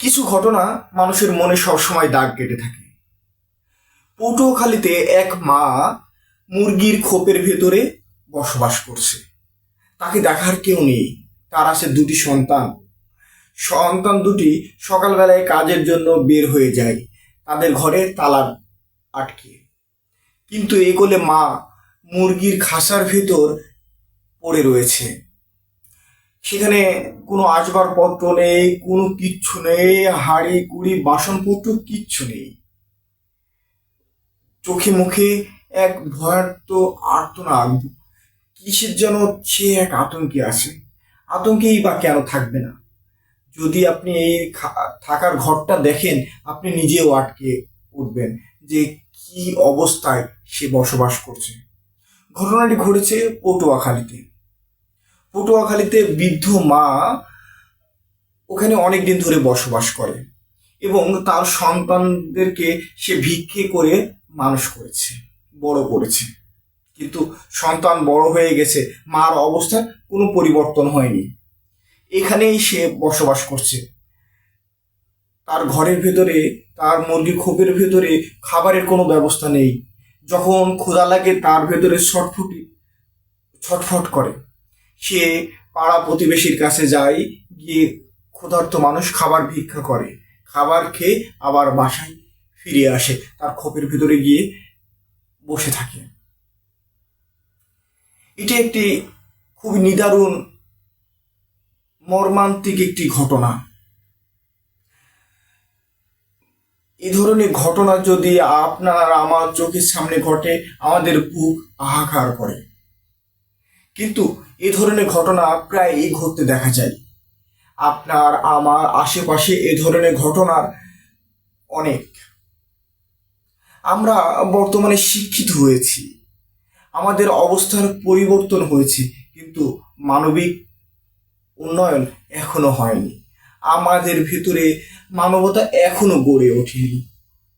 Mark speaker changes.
Speaker 1: কিছু ঘটনা মানুষের মনে সবসময় দাগ কেটে থাকে। পটুয়াখালীতে এক মা মুরগির খোপের ভেতরে বসবাস করছে। তাকে দেখার কেউ নেই, তার আছে দুটি সন্তান। সন্তান দুটি সকালবেলায় কাজের জন্য বের হয়ে যায়, তাদের ঘরে তালা আটকে। কিন্তু এ মা মুরগির খাসার ভেতর পড়ে রয়েছে। সেখানে কোনো আসবাবপত্র নেই, কোনো কিচ্ছু নেই, হাড়ি, কুড়ি, বাসনপত্র কিচ্ছু নেই। চোখে মুখে এক ভয়ার্ত আর্তনাদ। কিসের যেন সে এক আতঙ্কে আছে? আতঙ্কেই বা কেন থাকবে না? যদি আপনি এই থাকার ঘরটা দেখেন, আপনি নিজেও আটকে উঠবেন যে কি অবস্থায় সে বসবাস করছে। ঘটনাটি ঘটেছে পটুয়াখালীতে। পটুয়াখালীতে বৃদ্ধ মা ওখানে অনেক দিন ধরে বসবাস করে এবং তার সন্তানদেরকে সে ভিক্ষে করে মানুষ করেছে, বড় করেছে। কিন্তু সন্তান বড় হয়ে গেছে, মার অবস্থার কোনো পরিবর্তন হয়নি। এখানেই সে বসবাস করছে। তার ঘরের ভেতরে, তার মুরগি খোপের ভেতরে খাবারের কোনো ব্যবস্থা নেই। যখন ক্ষুধা লাগে তার ভেতরে ছটফুটি, ছটফট করে। সে পাড়া প্রতিবেশীর কাছে যায়, গিয়ে ক্ষুধার্ত মানুষ খাবার ভিক্ষা করে। খাবার খেয়ে আবার বাসায় ফিরে আসে, তার খোপের ভিতরে গিয়ে বসে থাকে। এটি একটি খুব নিদারুণ, মর্মান্তিক একটি ঘটনা। এ ধরনের ঘটনা যদি আপনার আমার চোখের সামনে ঘটে, আমাদের বুক হাহাকার করে। কিন্তু এ ধরনের ঘটনা প্রায়ই ঘটতে দেখা যায়। আপনার, আমার আশেপাশে এ ধরনের ঘটনার অনেক। আমরা বর্তমানে শিক্ষিত হয়েছি। আমাদের অবস্থার পরিবর্তন হয়েছে, কিন্তু মানবিক উন্নয়ন এখনও হয়নি। আমাদের ভিতরে মানবতা এখনও গড়ে ওঠেনি।